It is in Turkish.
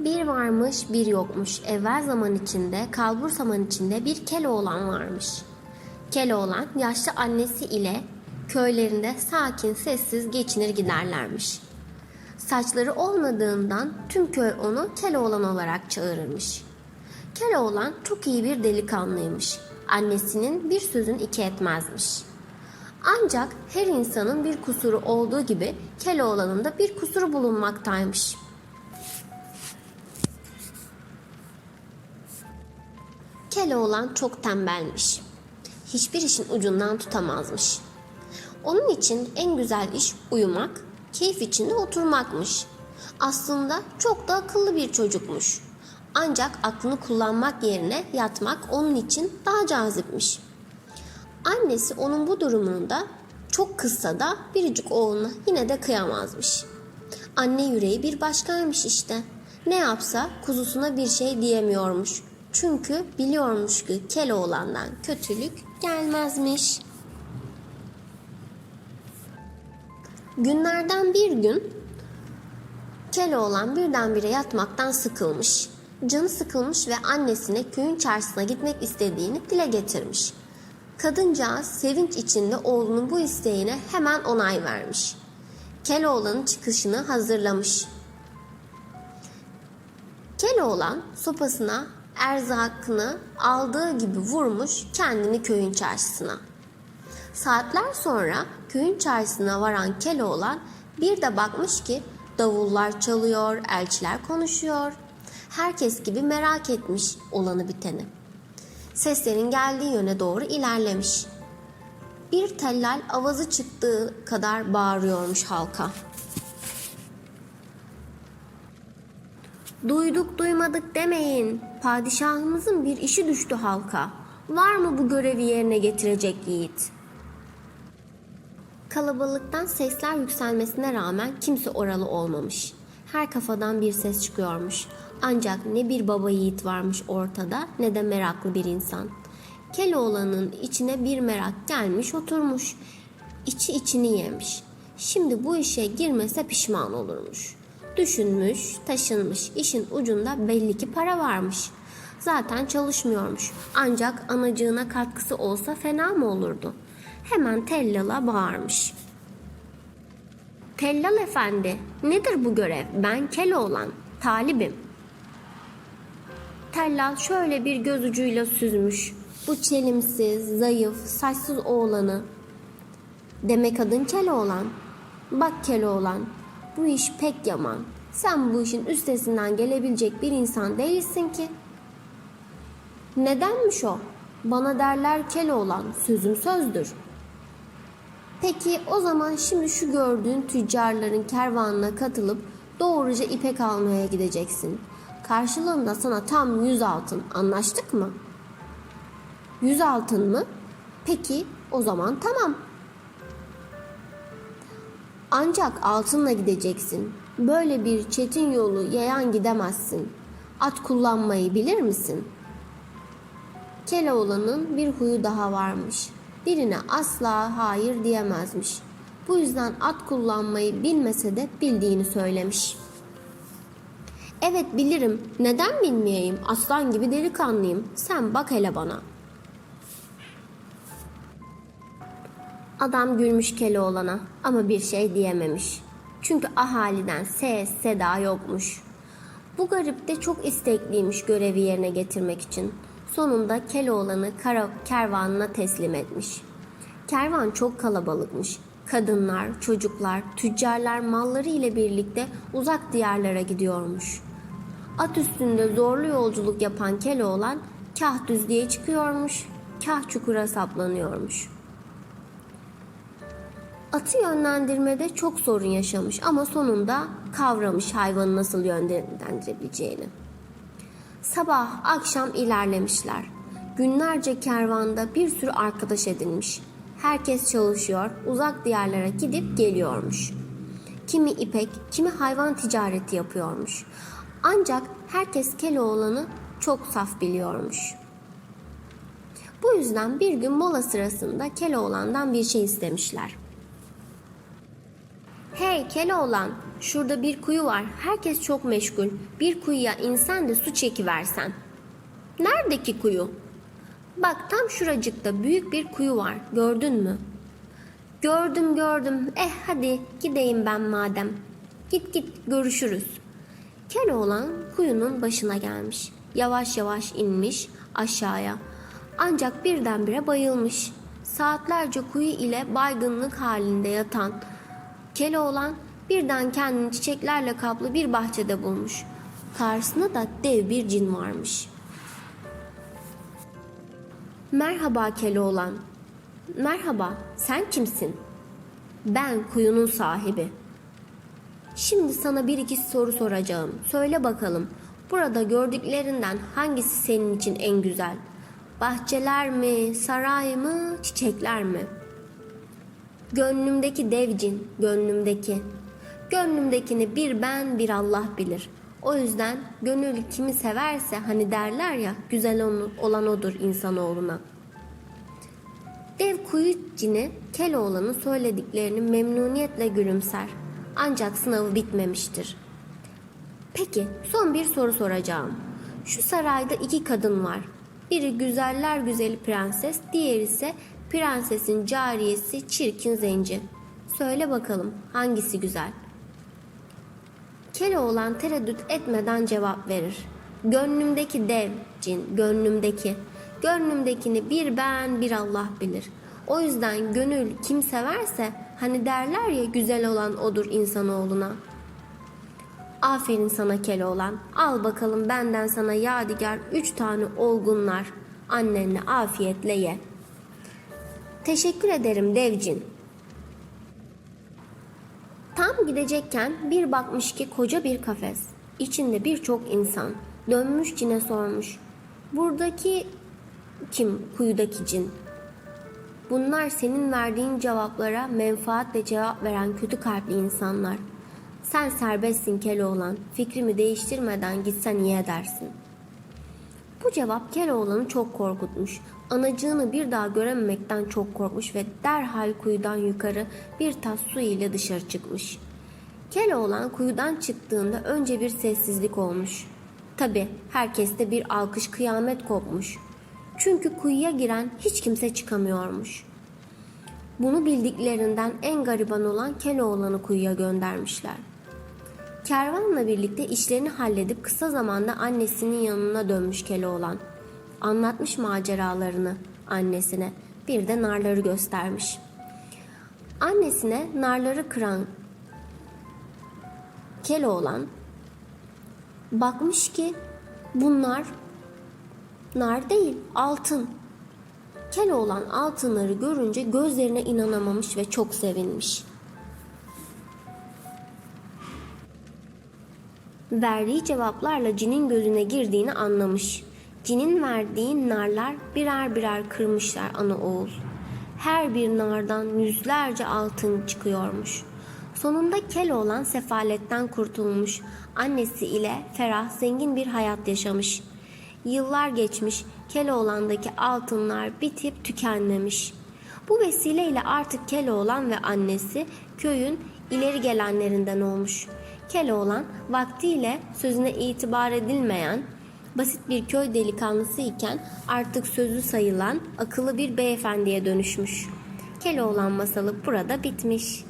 Bir varmış bir yokmuş. Evvel zaman içinde, kalbur zaman içinde bir Keloğlan varmış. Keloğlan yaşlı annesi ile köylerinde sakin sessiz geçinir giderlermiş. Saçları olmadığından tüm köy onu Keloğlan olarak çağırırmış. Keloğlan çok iyi bir delikanlıymış. Annesinin bir sözün iki etmezmiş. Ancak her insanın bir kusuru olduğu gibi Keloğlan'ın da bir kusuru bulunmaktaymış. Keloğlan çok tembelmiş. Hiçbir işin ucundan tutamazmış. Onun için en güzel iş uyumak, keyif içinde oturmakmış. Aslında çok da akıllı bir çocukmuş. Ancak aklını kullanmak yerine yatmak onun için daha cazipmiş. Annesi onun bu durumunda çok kızsa da biricik oğluna yine de kıyamazmış. Anne yüreği bir başkaymış işte. Ne yapsa kuzusuna bir şey diyemiyormuş. Çünkü biliyormuş ki Keloğlan'dan kötülük gelmezmiş. Günlerden bir gün Keloğlan birdenbire yatmaktan sıkılmış. Canı sıkılmış ve annesine köyün çarşısına gitmek istediğini dile getirmiş. Kadıncağız sevinç içinde oğlunun bu isteğine hemen onay vermiş. Keloğlan'ın çıkışını hazırlamış. Keloğlan sopasına erzakını aldığı gibi vurmuş kendini köyün çarşısına. Saatler sonra köyün çarşısına varan Keloğlan bir de bakmış ki davullar çalıyor, elçiler konuşuyor. Herkes gibi merak etmiş olanı biteni. Seslerin geldiği yöne doğru ilerlemiş. Bir tellal avazı çıktığı kadar bağırıyormuş halka. Duyduk duymadık demeyin. Padişahımızın bir işi düştü halka. Var mı bu görevi yerine getirecek yiğit? Kalabalıktan sesler yükselmesine rağmen kimse oralı olmamış. Her kafadan bir ses çıkıyormuş. Ancak ne bir baba yiğit varmış ortada ne de meraklı bir insan. Keloğlan'ın içine bir merak gelmiş oturmuş. İçi içini yemiş. Şimdi bu işe girmese pişman olurmuş. Düşünmüş, taşınmış. İşin ucunda belli ki para varmış. Zaten çalışmıyormuş. Ancak anacığına katkısı olsa fena mı olurdu? Hemen Tellal'a bağırmış. Tellal efendi, nedir bu görev? Ben Keloğlan, talibim. Tellal şöyle bir göz ucuyla süzmüş. Bu çelimsiz, zayıf, saçsız oğlanı. Demek adın Keloğlan. Bak Keloğlan, bu iş pek yaman. Sen bu işin üstesinden gelebilecek bir insan değilsin ki. Nedenmiş o? Bana derler Keloğlan, sözüm sözdür. Peki o zaman şimdi şu gördüğün tüccarların kervanına katılıp doğruca ipek almaya gideceksin. Karşılığında sana tam yüz altın anlaştık mı? Yüz altın mı? Peki o zaman tamam. Ancak altınla gideceksin. Böyle bir çetin yolu yayan gidemezsin. At kullanmayı bilir misin? Keloğlan'ın bir huyu daha varmış. Birine asla hayır diyemezmiş. Bu yüzden at kullanmayı bilmese de bildiğini söylemiş. Evet bilirim. Neden bilmeyeyim? Aslan gibi delikanlıyım. Sen bak hele bana. Adam gülmüş Keloğlan'a ama bir şey diyememiş. Çünkü ahaliden ses seda yokmuş. Bu garip de çok istekliymiş görevi yerine getirmek için. Sonunda Keloğlan'ı kara kervanına teslim etmiş. Kervan çok kalabalıkmış. Kadınlar, çocuklar, tüccarlar malları ile birlikte uzak diyarlara gidiyormuş. At üstünde zorlu yolculuk yapan Keloğlan kah düzlüğe çıkıyormuş, kah çukura saplanıyormuş. Atı yönlendirmede çok sorun yaşamış ama sonunda kavramış hayvanı nasıl yönlendirebileceğini. Sabah akşam ilerlemişler. Günlerce kervanda bir sürü arkadaş edinmiş. Herkes çalışıyor, uzak diyarlara gidip geliyormuş. Kimi ipek, kimi hayvan ticareti yapıyormuş. Ancak herkes Keloğlan'ı çok saf biliyormuş. Bu yüzden bir gün mola sırasında Keloğlan'dan bir şey istemişler. Hey Keloğlan, şurada bir kuyu var. Herkes çok meşgul. Bir kuyuya insan da su çekiversen. Nerede ki kuyu? Bak tam şuracıkta büyük bir kuyu var. Gördün mü? Gördüm gördüm. Eh hadi gideyim ben madem. Git git görüşürüz. Keloğlan kuyunun başına gelmiş. Yavaş yavaş inmiş aşağıya. Ancak birdenbire bayılmış. Saatlerce kuyu ile baygınlık halinde yatan Keloğlan birden kendini çiçeklerle kaplı bir bahçede bulmuş. Karşısında da dev bir cin varmış. Merhaba Keloğlan. Merhaba, sen kimsin? Ben kuyunun sahibi. Şimdi sana bir iki soru soracağım. Söyle bakalım. Burada gördüklerinden hangisi senin için en güzel? Bahçeler mi, saray mı, çiçekler mi? Gönlümdeki dev cin, gönlümdeki. Gönlümdekini bir ben, bir Allah bilir. O yüzden gönül kimi severse hani derler ya güzel olan odur insanoğluna. Dev kuyu cini Keloğlan'ın söylediklerini memnuniyetle gülümser. Ancak sınavı bitmemiştir. Peki son bir soru soracağım. Şu sarayda iki kadın var. Biri güzeller güzeli prenses, diğeri ise prensesin cariyesi çirkin zenci. Söyle bakalım hangisi güzel? Keloğlan tereddüt etmeden cevap verir. Gönlümdeki dev cin, gönlümdeki. Gönlümdekini bir ben bir Allah bilir. O yüzden gönül kim severse hani derler ya güzel olan odur insanoğluna. Aferin sana Keloğlan. Al bakalım benden sana yadigar üç tane olgunlar. Annenle afiyetle ye. Teşekkür ederim devcin. Tam gidecekken bir bakmış ki koca bir kafes. İçinde birçok insan. Dönmüş cine sormuş. Buradaki kim kuyudaki cin? Bunlar senin verdiğin cevaplara menfaatle cevap veren kötü kalpli insanlar. Sen serbestsin Keloğlan. Fikrimi değiştirmeden gitsen iyi edersin. Bu cevap Keloğlan'ı çok korkutmuş. Anacığını bir daha görememekten çok korkmuş ve derhal kuyudan yukarı bir tas su ile dışarı çıkmış. Keloğlan kuyudan çıktığında önce bir sessizlik olmuş. Tabi herkeste bir alkış kıyamet kopmuş. Çünkü kuyuya giren hiç kimse çıkamıyormuş. Bunu bildiklerinden en gariban olan Keloğlan'ı kuyuya göndermişler. Kervanla birlikte işlerini halledip kısa zamanda annesinin yanına dönmüş Keloğlan. Anlatmış maceralarını annesine. Bir de narları göstermiş. Annesine narları kıran Keloğlan bakmış ki bunlar nar değil altın. Keloğlan altınları görünce gözlerine inanamamış ve çok sevinmiş. Verdiği cevaplarla cinin gözüne girdiğini anlamış. Cinin verdiği narlar birer birer kırmışlar ana oğul. Her bir nardan yüzlerce altın çıkıyormuş. Sonunda Keloğlan sefaletten kurtulmuş. Annesi ile ferah zengin bir hayat yaşamış. Yıllar geçmiş, Keloğlan'daki altınlar bitip tükenmemiş. Bu vesileyle artık Keloğlan ve annesi köyün ileri gelenlerinden olmuş. Keloğlan vaktiyle sözüne itibar edilmeyen basit bir köy delikanlısı iken artık sözü sayılan akıllı bir beyefendiye dönüşmüş. Keloğlan masalı burada bitmiş.